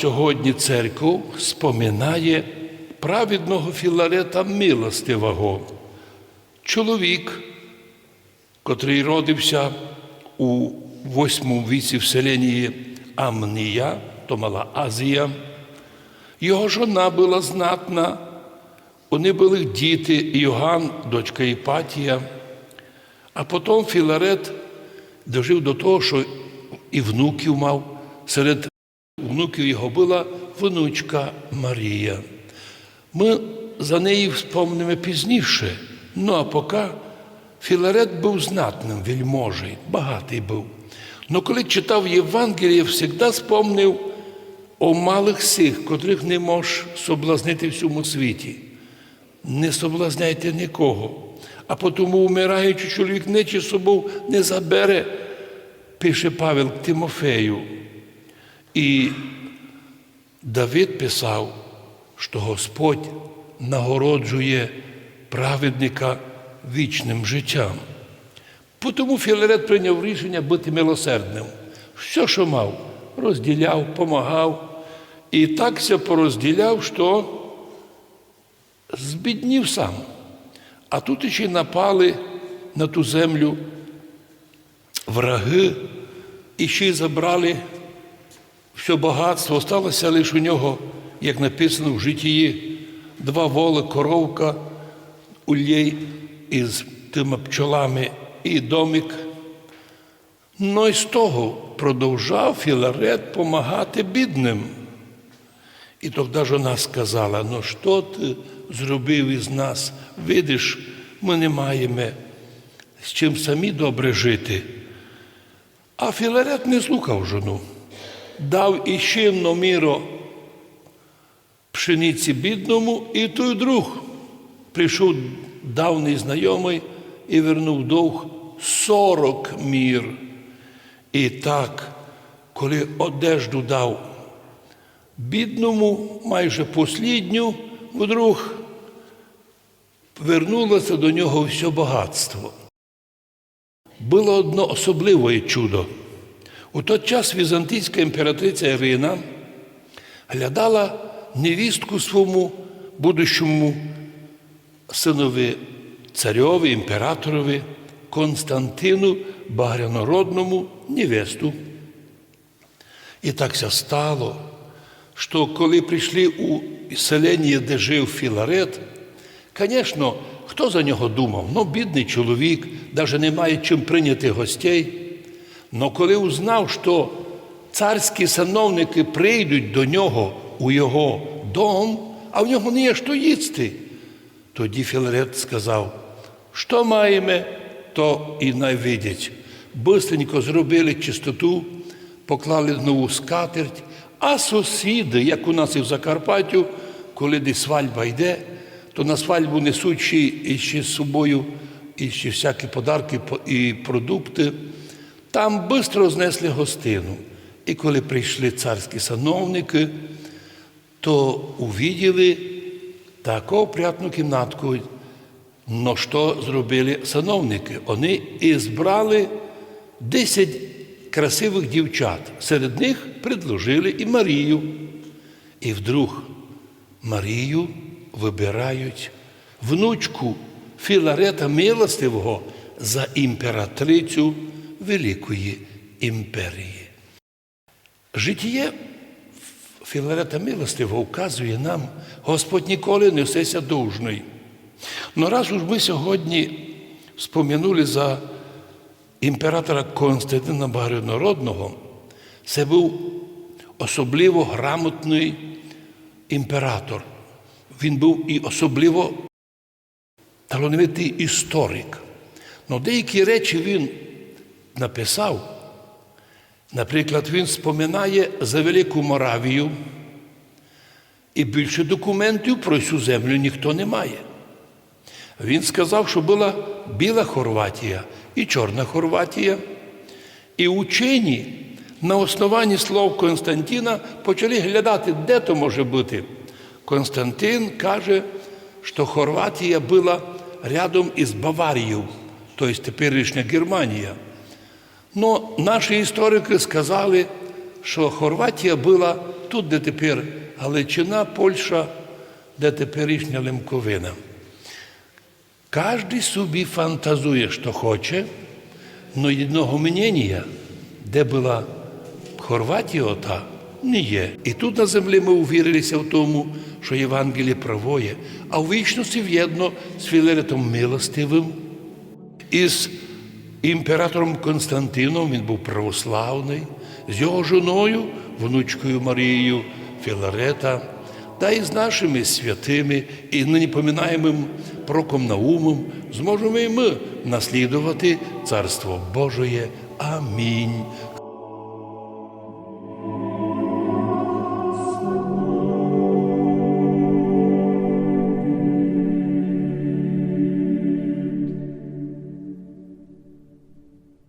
Сьогодні церква споминає праведного Філарета Милостивого, чоловік, котрий родився у восьмому віці в селенні Амнія, то мала Азія. Його жона була знатна, вони були діти Йоганн, дочка Іпатія. А потім Філарет дожив до того, що і внуків мав. Серед внуків його була внучка Марія. Ми за неї вспомнимо пізніше. Ну а поки Філарет був знатним, вельможей, багатий був. Но коли читав Євангеліє, завжди спомнив о малих сих, котрих не можеш соблазнити в цьому світі. Не соблазняйте нікого. А тому вмираючий чоловік нечі собою не забере, пише Павел Тимофею. І Давид писав, що Господь нагороджує праведника вічним життям. Тому Філарет прийняв рішення бути милосердним. Все, що мав, розділяв, помагав. І так ся порозділяв, що збіднів сам. А тут ще й напали на ту землю враги і ще й забрали все багатство. Осталося лише у нього, як написано в житті, два воли, коровка, ульєй із тими пчолами і домик. Ну і з того продовжав Філарет помагати бідним. І тоді жона сказала: ну що ти зробив із нас? Видиш, ми не маємо з чим самі добре жити. А Філарет не слухав жону, дав іще міро пшениці бідному, і той друг прийшов давній знайомий і вернув довг сорок мір. І так, коли одежду дав бідному, майже послідню, вдруг вернулося до нього все багатство. Було одно особливе чудо. У той час візантійська імператриця Ірина глядала невістку своєму будущому синові царьові, імператорові Константину Багрянородному невесту. І так ся стало, що коли прийшли у селення, де жив Філарет, звісно, хто за нього думав? Ну, бідний чоловік, навіть не має чим прийняти гостей. Но коли узнав, що царські сановники прийдуть до нього у його дом, а в нього не є що їсти, тоді Філарет сказав, що маємо, то і найвидять. Бистренько зробили чистоту, поклали нову скатерть, а сусіди, як у нас і в Закарпаттю, коли десь свадьба йде, то на свадьбу несуть ще з собою і ще всякі подарки і продукти. Там швидко знесли гостину. І коли прийшли царські сановники, то увиділи таку опрятну кімнатку. Но що зробили сановники? Вони і збрали 10 красивих дівчат. Серед них предложили і Марію. І вдруг Марію вибирають внучку Філарета Милостивого за імператрицю Великої імперії. Життє Філарета Милостивого вказує нам, Господь ніколи не всеся довжний. Ну раз уж ми сьогодні спом'янули за імператора Константина Багрянородного, це був особливо грамотний імператор. Він був і особливо талановитий історик. Но деякі речі він написав. Наприклад, він споминає за Велику Моравію, і більше документів про цю землю ніхто не має. Він сказав, що була Біла Хорватія і Чорна Хорватія. І учені на основанні слов Константина почали глядати, де то може бути. Константин каже, що Хорватія була рядом із Баварією, тобто теперішня Германія. Но наші історики сказали, що Хорватія була тут, де тепер Галичина, Польща, де теперішня Лемковина. Кожен собі фантазує, що хоче, але одного мнення, де була Хорватія ота, не є. І тут на землі ми увірилися в тому, що Євангеліє правоє, а в вічності в'єдно з Філаретом Милостивим, із імператором Константином, він був православний, з його жоною, внучкою Марією Філарета, та і з нашими святими і нині поминаємим проком Наумом, зможемо і ми наслідувати Царство Божоє. Амінь.